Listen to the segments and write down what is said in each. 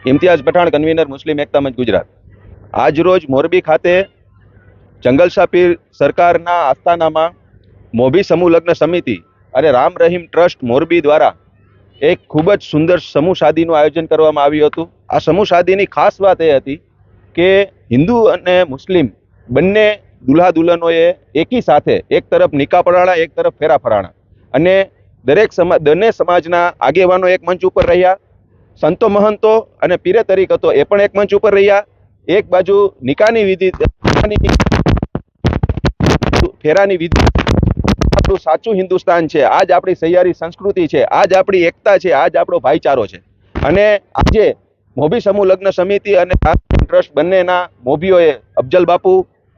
Imtiaz Pathan convener Muslim Ekta Manch, Gujarat. આજ રોજ મોરબી ખાતે જંગલ સાપીર સરકારના આસ્થાનામાં મોભી સમૂહ લગ્ન સમિતિ અને રામ રહીમ ટ્રસ્ટ મોરબી દ્વારા એક ખૂબ જ સુંદર સમૂહ શાદીનું આયોજન કરવામાં આવ્યું હતું. આ સમૂહ શાદીની ખાસ વાત એ હતી કે હિન્દુ અને મુસ્લિમ બંને દુલ્હા દુલ્હનોએ એકી સાથે એક તરફ નિકા પરાણા એક તરફ ફેરા ફરાણા અને દરેક સમાજ બંને સમાજના આગેવાનો એક મંચ ઉપર રહ્યા. સંતો મહંતો અને પીરે તરીકતો એ પણ એક મંચ ઉપર રહ્યા. એક બાજુ નિકાની વિધિ ફેરાની વિધિ. આપણું સાચું હિન્દુસ્તાન છે. આજ આપણી સહિયારી સંસ્કૃતિ છે. આજ આપણી એકતા છે. આજ આપણો ભાઈચારો છે. અને આજે મોભી સમૂહ લગ્ન સમિતિ અને ટ્રસ્ટ બંનેના મોભીઓએ અફજલ બાપુ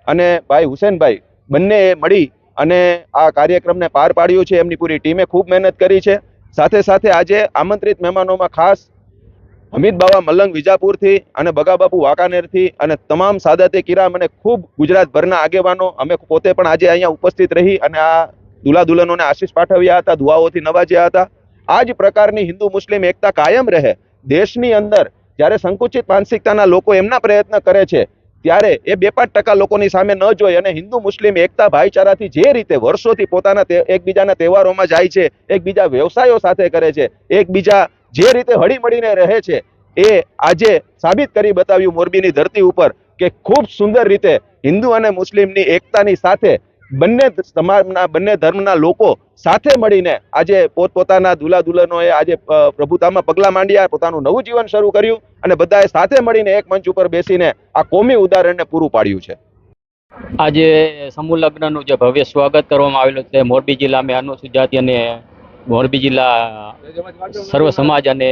અને ભાઈ હુસેનભાઈ બંનેએ મળી અને આ કાર્યક્રમને પાર પાડ્યું છે. એમની પૂરી ટીમે ખૂબ મહેનત કરી છે. સાથે સાથે આજે આમંત્રિત મહેમાનોમાં ખાસ હમીદ બાવા મલંગ વિજાપુરથી અને બગાબાપુ વાંકાનેરથી અને તમામ સાદતે કિરામ અને ખૂબ ગુજરાતભરના આગેવાનો અમે પોતે પણ આજે અહીંયા ઉપસ્થિત રહી અને આ દુલ્હા દુલ્હનોને આશીષ પાઠવ્યા હતા, દુઆઓથી નવાજ્યા હતા. આ જ પ્રકારની હિન્દુ મુસ્લિમ એકતા કાયમ રહે. દેશની અંદર જ્યારે સંકુચિત માનસિકતાના લોકો એમના પ્રયત્ન કરે છે, ત્યારે એ બે પાંચ ટકા લોકોની સામે ન જોઈ અને હિન્દુ મુસ્લિમ એકતા ભાઈચારાથી જે રીતે વર્ષોથી પોતાના એકબીજાના તહેવારોમાં જાય છે, એકબીજા વ્યવસાયો સાથે કરે છે, એકબીજા જે રીતે હળીમળીને રહે છે, એ આજે સાબિત કરી બતાવ્યું મોરબીની ધરતી ઉપર કે ખૂબ સુંદર રીતે હિન્દુ અને મુસ્લિમની એકતાની સાથે બંને સમાજના, બંને ધર્મના લોકો સાથે મળીને આજે પોતપોતાના દુલા દુલનોએ આજે પ્રભુતામાં પગલાં માંડ્યા, પોતાનું નવું જીવન શરૂ કર્યું અને બધાએ સાથે મળીને એક મંચ ઉપર બેસીને આ કોમી ઉદાહરણને પૂરું પાડ્યું છે. આજે સમૂહ લગ્નનું જે ભવ્ય સ્વાગત કરવામાં આવેલું છે, મોરબી જિલ્લામાં અનુસૂચિત જાતિ અને મોરબી જિલ્લા સર્વ સમાજ અને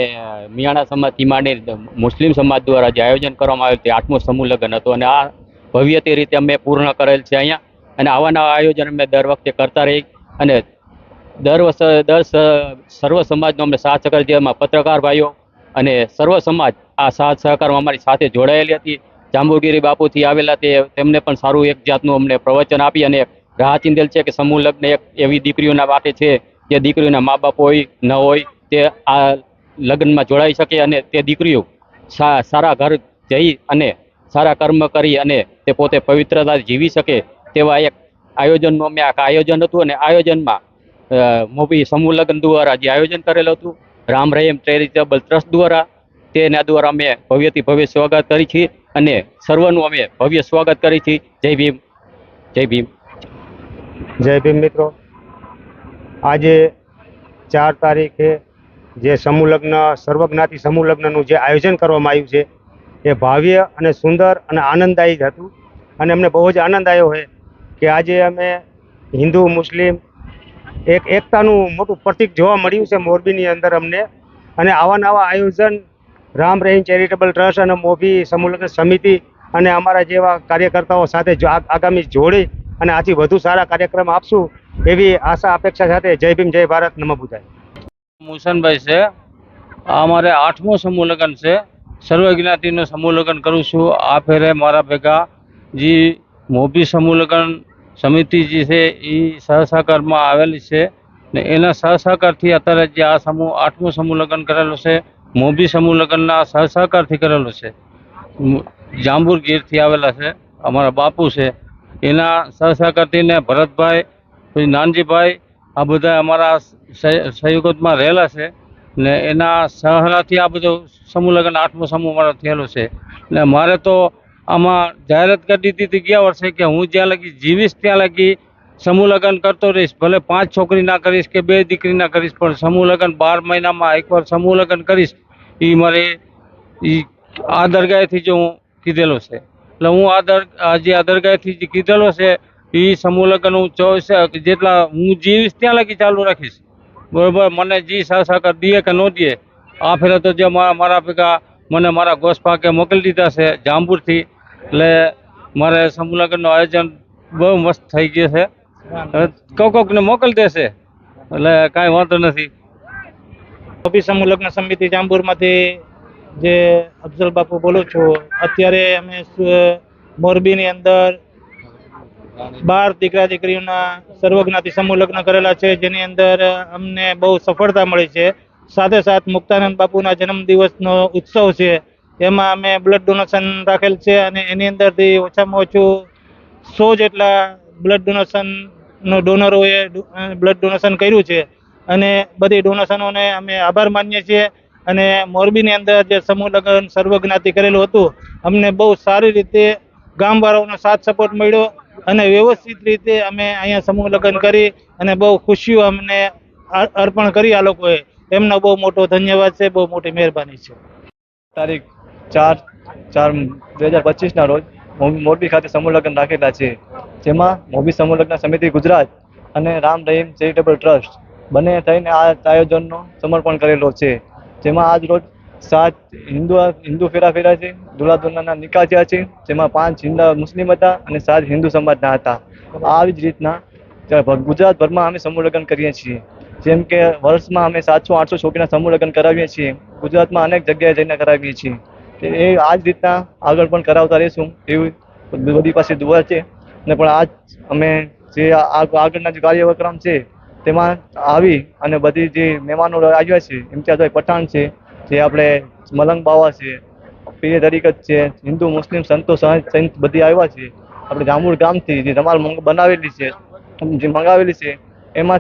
મિયાણા સમાજથી માંડી મુસ્લિમ સમાજ દ્વારા જે આયોજન કરવામાં આવ્યું તે આઠમું સમૂહ લગ્ન હતું. અને આ ભવ્ય તે રીતે અમે પૂર્ણ કરેલ છે અહીંયા. અને આવા નવા આયોજન અમે દર વખતે કરતા રહી અને દર વર્ષે, દર સર્વ સમાજનો અમને સાથ સહકાર જેમાં પત્રકાર ભાઈઓ અને સર્વ સમાજ આ સાથ સહકારમાં અમારી સાથે જોડાયેલી હતી. જાંબુગીરી બાપુથી આવેલા તે, તેમને પણ સારું એક જાતનું અમને પ્રવચન આપી અને રાહ ચિંધેલ છે કે સમૂહ લગ્ન એક એવી દીકરીઓના માટે છે જે દીકરીઓના મા બાપ હોય, ન હોય, તે આ લગ્નમાં જોડાઈ શકે અને તે દીકરીઓ સારા ઘર જઈ અને સારા કર્મ કરી અને તે પોતે પવિત્રતા જીવી શકે તેવા એક આયોજનનું અમે આ આયોજન હતું અને આયોજનમાં મોભી સમૂહ લગ્ન દ્વારા જે આયોજન કરેલું હતું, રામ રહીમ ચેરિટેબલ ટ્રસ્ટ દ્વારા, તેના દ્વારા અમે ભવ્યથી ભવ્ય સ્વાગત કરી છીએ અને સર્વનું અમે ભવ્ય સ્વાગત કરી છીએ જય ભીમ જય ભીમ. જય ભીમ મિત્રો. આજે ચાર તારીખે જે સમૂહ લગ્ન સર્વજ્ઞાતિ સમૂહ લગ્નનું જે આયોજન કરવામાં આવ્યું છે, એ ભાવ્ય અને સુંદર અને આનંદદાયી હતું. અને અમને બહુ જ આનંદ આવ્યો છે કે આજે અમે હિન્દુ, મુસ્લિમ એક એકતાનું મોટું પ્રતિક જોવા મળ્યું છે મોરબીની અંદર અમને. અને આવા નવા આયોજન રામ રહીમ ચેરિટેબલ ટ્રસ્ટ અને મોભી સમૂહ લગ્ન સમિતિ અને અમારા જેવા કાર્યકર્તાઓ સાથે આગામી જોડી અને આથી વધુ સારા કાર્યક્રમ આપશું એવી આશા, અપેક્ષા સાથે જય ભીમ, જય ભારત, નમો બુધાય. મુસનભાઈ છે. અમારે આઠમો સમૂહ લગ્ન છે. સર્વ જ્ઞાતિનું સમૂહ લગ્ન કરું છું. આ ફેરે મારા ભેગા જે મોભી સમૂહ લગ્ન સમિતિ જે છે એ સહસહકારમાં આવેલી છે. ને એના સહસહકારથી અત્યારે જે આ સમૂહ, આઠમો સમૂહ લગ્ન કરેલો છે, મોભી સમૂહ લગ્નના સહસહકારથી કરેલો છે. જાંબુર ગીરથી આવેલા છે. અમારા બાપુ છે. એના સહસહકારથી ને ભરતભાઈ પછી નાનજીભાઈ આ બધા અમારા સહ- સહયોગમાં રહેલા છે. ને એના સહલાથી આ બધો સમૂહ લગ્ન, આઠમો સમૂહ મારો થયેલો છે. ને મારે તો આમાં જાહેરાત કરી દીધી હતી ગયા વર્ષે કે હું જ્યાં લગી જીવીશ ત્યાં લગી સમૂહ લગ્ન કરતો રહીશ. ભલે પાંચ છોકરીના કરીશ કે બે દીકરીના કરીશ, પણ સમૂહ લગ્ન બાર મહિનામાં એકવાર સમૂહ લગ્ન કરીશ એ મારે એ આ દરગાહેથી જ હું કીધેલો છે. એટલે હું આ દર, આ જે આ દરગાહેથી જે કીધેલો છે એ સમૂહ લગ્ન હું ચોવીસ જેટલા હું જીવીશ ત્યાં લગી ચાલુ રાખીશ. બરોબર, મને જી સહસહકાર દે કે ન દે આ ફેરે તો જે મારા મારા ભેગા મને મારા ગોસ પાકે મોકલી દીધા છે જાંબુરથી. એટલે મારે સમૂહ લગ્નનું આયોજન બહુ મસ્ત થઈ ગયું છે. કોક કોકને મોકલી દેશે, એટલે કાંઈ વાંધો નથી. મોભી સમૂહ લગ્ન સમિતિ જાંબુરમાંથી જે અફઝલ બાપુ બોલું છું, અત્યારે અમે મોરબીની અંદર બાર દીકરા દીકરીઓના સર્વજ્ઞાતિ સમૂહ લગ્ન કરેલા છે, જેની અંદર અમને બહુ સફળતા મળી છે. સાથે સાથ મુક્તાનંદ બાપુના જન્મદિવસનો ઉત્સવ છે. એમાં અમે બ્લડ ડોનેશન રાખેલ છે અને એની અંદરથી ઓછામાં ઓછું સો જેટલા બ્લડ ડોનેશનનો ડોનરોએ બ્લડ ડોનેશન કર્યું છે. અને બધી ડોનેશનોને અમે આભાર માનીએ છીએ અને મોરબીની અંદર જે સમૂહ લગ્ન સર્વજ્ઞાતિ કરેલું હતું, અમને બહુ સારી રીતે ગામવાળાઓનો સાથ સપોર્ટ મળ્યો અને વ્યવસ્થિત રીતે અમે અહીંયા સમૂહ લગ્ન કરી અને બહુ ખુશીઓ અમને અર્પણ કરી આ લોકોએ. એમનો બહુ મોટો ધન્યવાદ છે, બહુ મોટી મહેરબાની છે. તારીખ ચાર ચાર બે હજાર પચીસના રોજ મોરબી ખાતે સમૂહ લગ્ન રાખેલા છે, જેમાં મોરબી સમૂહ લગ્ન સમિતિ ગુજરાત અને રામ રહીમ ચેરિટેબલ ટ્રસ્ટ બંને થઈને આ આયોજનનો સમર્પણ કરેલો છે, જેમાં આજ રોજ સાત હિન્દુ હિન્દુ ફેરા ફેરા છે દુલ્હા દુલ્હનના નિકાહ થયા છે, જેમાં પાંચ હિન્દુ મુસ્લિમ હતા અને સાત હિન્દુ સમાજના હતા. આવી જ રીતના ગુજરાતભરમાં અમે સમૂહ કરીએ છીએ. જેમ કે વર્ષમાં અમે સાતસો, આઠસો છોકરીના સમૂહ કરાવીએ છીએ. ગુજરાતમાં અનેક જગ્યાએ જઈને કરાવીએ છીએ. એ આ જ રીતના આગળ પણ કરાવતા રહીશું. એવી બધી પાસે દુઆ છે. અને પણ આજ અમે જે આગળના જે કાર્યક્રમ છે, તેમાં આવી અને બધી જે મહેમાનો આવ્યા છે ઇમ્તિયાઝભાઈ પઠાણ છે જે આપણે મલંગ બાવા છે, પીર તરીકે છે, હિન્દુ, મુસ્લિમ, સંતો સંત બધી આવ્યા છે. આપણે જાંબુર ગામથી જે ધમાલ બનાવેલી છે, જે મંગાવેલી છે, એમાં